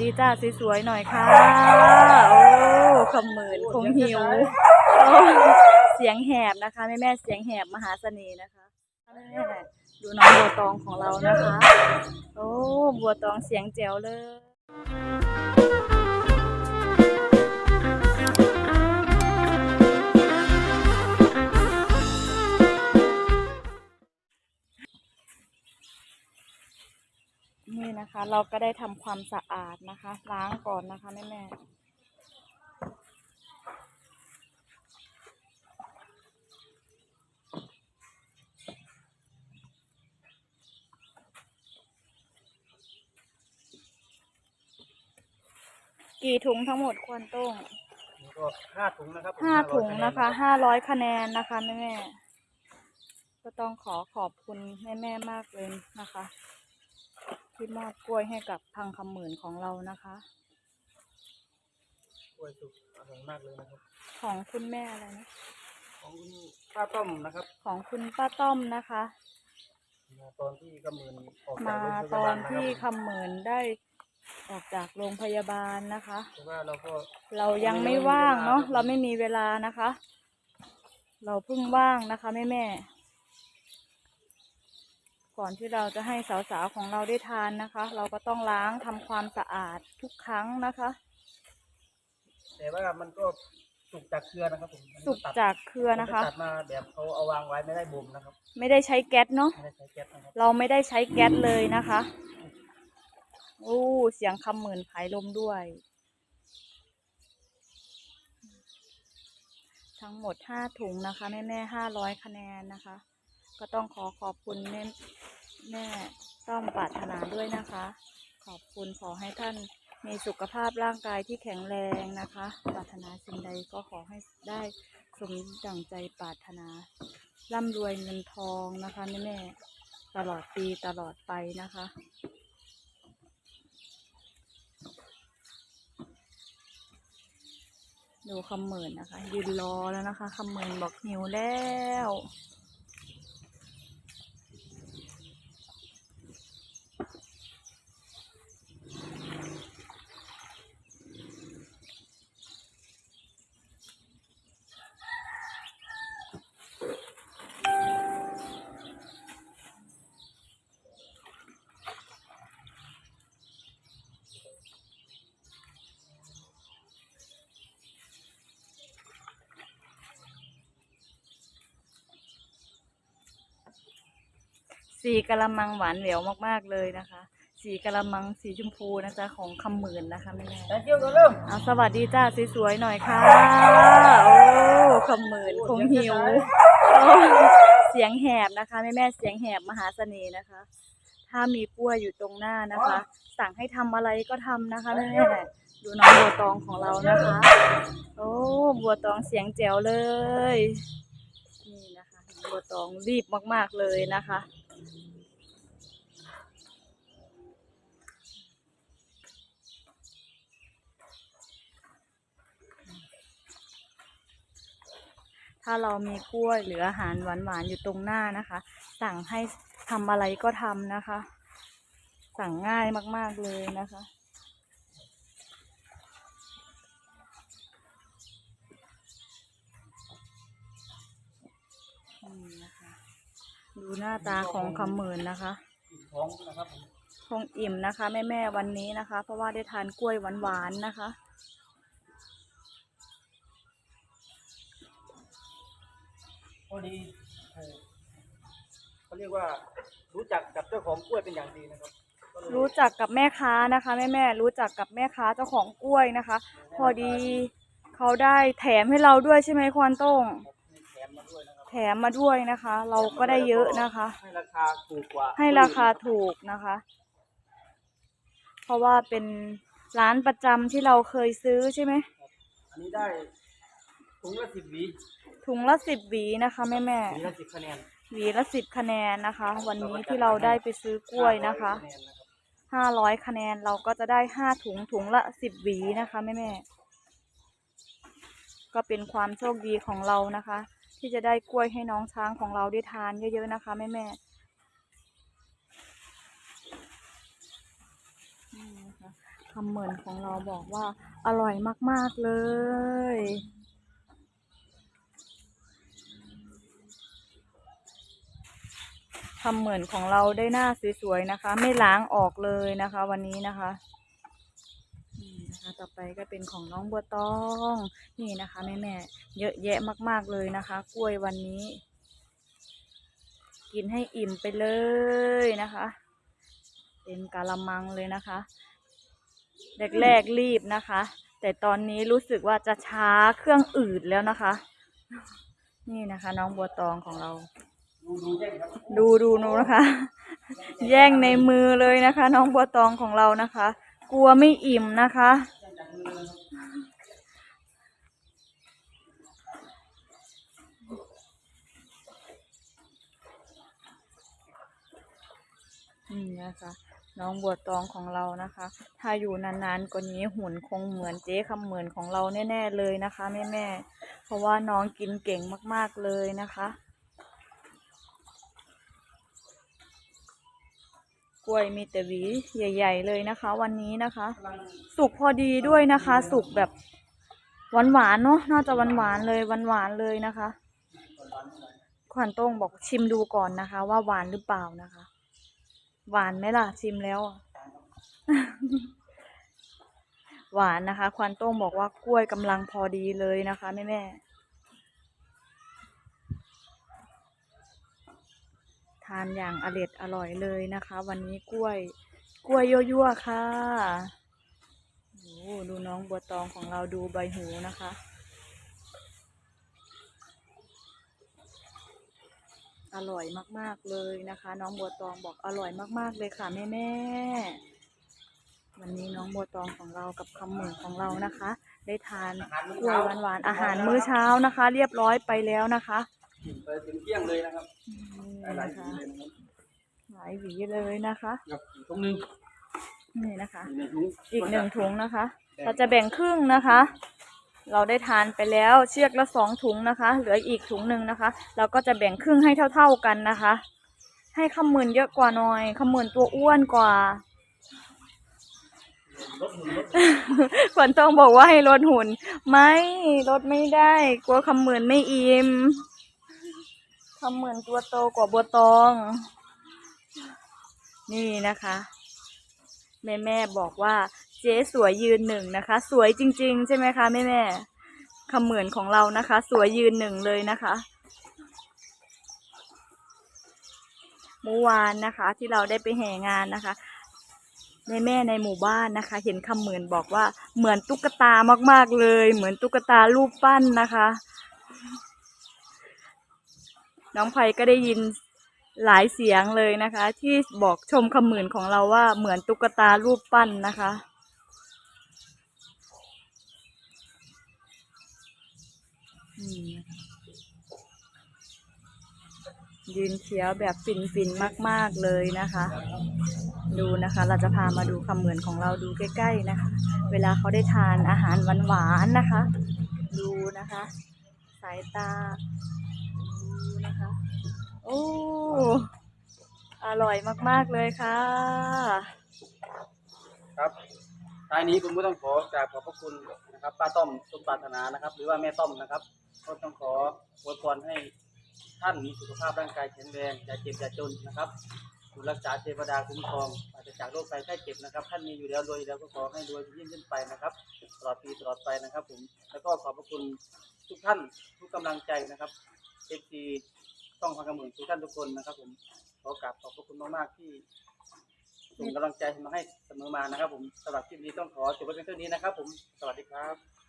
ดีจ้าสวยๆหน่อยค่ะ โอ้คำหมื่นคงหิวโอ้เสียงแหบนะคะแม่แม่ๆเสียงแหบมหาเสน่ห์นะคะแม่ดูน้องบัวตองของเรานะคะ โอ้บัวตองเสียงแจ๋วเลย เราก็ได้ทำความสะอาดนะคะ ล้างก่อนนะคะแม่แม่กี่ถุงทั้งหมดควรต้งนี่ก็ห้าถุงนะครับผมห้า500ถุงนะคะแห้าร้อยคะแนนนะคะแม่แม่ๆก็ต้องขอขอบคุณแม่แม่ๆมากเลยนะคะ ที่มอบกล้วยให้กับพังคำหมื่นของเรานะคะ กล้วยสุกอร่อยมากเลยนะครับ ของคุณแม่อะไรนะ ของคุณป้าต้อมนะครับ ของคุณป้าต้อมนะคะ มาตอนที่กำเนิดออกจากมาโรงพตยาอบานลนะที่ครับคำเหมือนได้ออกจากโรงพยาบาลนะคะแต่ว่าเราก็เรายังไม่ว่างเนาะเราไม่มีเวลานะคะ เราเพิ่งว่างนะคะแม่แม่ๆ ก่อนที่เราจะให้สาวๆของเราได้ทานนะคะ เราก็ต้องล้างทำความสะอาดทุกครั้งนะคะ แต่ว่ามันก็สุกจากเครือนะครับผมมันสุกตัดจากเครือนะคะ ผมไปตัดมาแบบเขาเอาวางไว้ไม่ได้บ่มนะครับไม่ได้ใช้แก๊สเนาะ ไม่ได้ใช้แก๊สนะครับเราไม่ได้ใช้แก๊สเลยนะคะ โอ้ เสียงคำหมื่นผายลมด้วย ทั้งหมดห้าถุงนะคะ แม่แม่ห้าร้อยคะแนนนะคะ ก็ต้องขอขอบคุณแม่แม่ต้อมปรารถนาด้วยนะคะ ขอบคุณขอให้ท่านมีสุขภาพร่างกายที่แข็งแรงนะคะปรารถนาสิ่งใดก็ขอให้ได้สมดังใจปรารถนา ร่ำรวยเงินทองนะคะแม่แม่ตลอดปีตลอดไปนะคะดูคำเหมื่นนะคะยืนรอแล้วนะคะคำเหมื่นบอกหิวแล้ว สีกะละมังหวานแหววมากๆเลยนะคะ สีกะละมังสีชมพูนะจ๊ะของคำหมื่นนะคะแม่แม่แต่เกี่ยวกันเริ่มเอาสวัสดีจ้าสวยๆหน่อยค่ะโอ้คำหมื่นคงหิวโอ้เสียงแหบนะคะแม่แม่ๆเสียงแหบมหาเสน่ห์นะคะ ถ้ามีกล้วยอยู่ตรงหน้านะคะ สั่งให้ทำอะไรก็ทำนะคะแม่แม่ๆดูน้องบัวตองของเรานะคะ โอ้บัวตองเสียงแจ๋วเลย นี่นะคะบัวตองรีบมากๆเลยนะคะ ถ้าเรามีกล้วยหรืออาหารหวานๆอยู่ตรงหน้านะคะ สั่งให้ทำอะไรก็ทำนะคะ สั่งง่ายมากๆเลยนะคะนี่นะคะดูหน้าตาของคำหมื่นนะคะอิ่มท้องนะครับผมคงอิ่มนะคะแม่แม่ ๆ วันนี้นะคะ เพราะว่าได้ทานกล้วยหวาน ๆ นะคะ เอ่อเขาเรียกว่ารู้จักกับเจ้าของกล้วยเป็นอย่างดีนะครับก็เลยรู้จักกับแม่ค้านะคะแม่แม่ๆรู้จักกับแม่ค้าเจ้าของกล้วยนะคะ พอดีเขาได้แถมให้เราด้วยใช่ไหมควานโต้งมีแถมมาด้วยนะครับแถมมาด้วยนะคะ เราก็ได้เยอะนะคะ ให้ราคาถูกกว่าให้ราคาถูกนะคะ เพราะว่าเป็นร้านประจำที่เราเคยซื้อใช่ไหมอันนี้ได้ถุงละสิบหวี ถุงละสิบหวีนะคะแม่แม่หวีละสิบคะแนนๆหวีละสิบคะแนนนะคะ วันนี้ที่เราได้ไปซื้อกล้วยนะคะ500คะแนนนะครับห้าร้อยคะแนนเราก็จะได้ห้าถุงถุงละสิบหวีนะคะแม่แม่ๆก็เป็นความโชคดีของเรานะคะ ที่จะได้กล้วยให้น้องช้างของเราได้ทานเยอะๆนะคะแม่แม่ๆนี่นะคะคำเหมือนของเราบอกว่าอร่อยมากๆเลย คำเหมือนของเราได้หน้าสวยๆนะคะ ไม่ล้างออกเลยนะคะ วันนี้นะคะนะคะต่อไปก็เป็นของน้องบัวตองนี่นะคะแม่แม่ๆเยอะแยะมาก ๆเลยนะคะ กล้วยวันนี้ กินให้อิ่มไปเลยนะคะ เป็นกาละมังเลยนะคะแรกๆรีบนะคะ แต่ตอนนี้รู้สึกว่าจะช้าเครื่องอืดแล้วนะคะ นี่นะคะ น้องบัวตองของเรา ดูดูนูนะคะ แย่งในมือเลยนะคะ น้องบัวตองของเรานะคะ กลัวไม่อิ่มนะคะ นี่นะคะ น้องบัวตองของเรานะคะ ถ้าอยู่นานๆกว่านี้หุ่นคงเหมือนเจ๊คำเหมือนของเราแน่ๆเลยนะคะแม่ๆเพราะว่าน้องกินเก่งมากๆเลยนะคะ ล้วยมีแต่หวีใหญ่ ๆ เลยนะคะ วันนี้นะคะ สุกพอดีด้วยนะคะ สุกแบบหวานๆเนาะน่าจะหวานๆเลยหวานๆเลยนะคะ ขวัญโต้งบอกชิมดูก่อนนะคะ ว่าหวานหรือเปล่านะคะ หวานไหมล่ะชิมแล้วหวานนะคะ ควันโต้งบอกว่ากล้วยกำลังพอดีเลยนะคะแม่แม่ๆทานอย่างอร็ดอร่อยเลยนะคะ วันนี้กล้วย กล้วยยั่วๆค่ะโอ้ดูน้องบัวตองของเราดูใบหูนะคะ อร่อยมากๆเลยนะคะ น้องบัวตองบอกอร่อยมากๆเลยค่ะแม่แม่ๆวันนี้น้องบัวตองของเรากับคำหมือนของเรานะคะ ได้ทานกล้วยหวานๆอาหารมื้อเช้านะคะ เรียบร้อยไปแล้วนะคะ กินไปถึงเที่ยงเลยนะครับ นี่หลายนะๆทีคะเลยนะครับหลายหวีเลยนะคะครับอีกตรงหนึงนี่นะคะอยู่ในถุงอีกหนึ่งถุงนะคะ เราจะแบ่งครึ่งนะคะ เราได้ทานไปแล้วเชือกละสองถุงนะคะ เหลืออีกถุงหนึ่งนะคะ เราก็จะแบ่งครึ่งให้เท่า ๆกันนะคะ ให้ขมื่นเยอะกว่าหน่อยขมื่นตัวอ้วนกว่ารถหมุนรถขวัญต้องบอกว่าให้ลดหุ่น ไม่ลดไม่ได้ กลัวคำเหมือนไม่อิ่ม คำเหมือนตัวโตกว่าบัวตอง นี่นะคะ แม่แม่บอกว่าเจ๊สวยยืนหนึ่งนะคะ สวยจริง ๆ ใช่ไหมคะแม่แม่คำเหมือนของเรานะคะ สวยยืนหนึ่งเลยนะคะเมื่อวานนะคะ ที่เราได้ไปแห่งานนะคะแม่แม่ในหมู่บ้านนะคะ เห็นคำเหมือนบอกว่าเหมือนตุ๊กตามาก ๆเลย เหมือนตุ๊กตารูปปั้นนะคะ น้องไผ่ก็ได้ยินหลายเสียงเลยนะคะ ที่บอกชมคำเหมือนของเราว่าเหมือนตุ๊กตารูปปั้นนะคะ ยืนเขียวแบบฟินๆมาก ๆ เลยนะคะ ดูนะคะ เราจะพามาดูคำเหมือนของเราดูใกล้ ๆ นะคะ เวลาเขาได้ทานอาหารหวานๆนะคะ ดูนะคะ สายตา นะคะ โอ้ อร่อยมากๆเลยค่ะ ครับท้ายนี้ผมก็ต้องขอกราบขอบพระคุณนะครับป้าต้อมสมปรารถนานะครับ หรือว่าแม่ต้อมนะครับก็ต้องขออวยพรให้ท่านมีสุขภาพร่างกายแข็งแรงอย่าเจ็บอย่าจนนะครับ ดูรักษาเทวดาคุ้มครองอาจจะจากโรคภัยไข้เจ็บนะครับ ท่านมีอยู่แล้วรวยอยู่แล้วก็ขอให้รวยยิ่งขึ้นไปนะครับตลอดปีตลอดไปนะครับ ผมแล้วก็ขอบพระคุณทุกท่านทุกกำลังใจนะครับเอฟซีต้องพังกระหมื่นทุกท่านทุกคนนะครับ ผมขอกราบขอบพระคุณมากๆที่ส่งกำลังใจมาให้เสมอมานะครับ ผมสำหรับคลิปนี้ต้องขอจบไว้เพียงเท่านี้นะครับ ผมสวัสดีครับ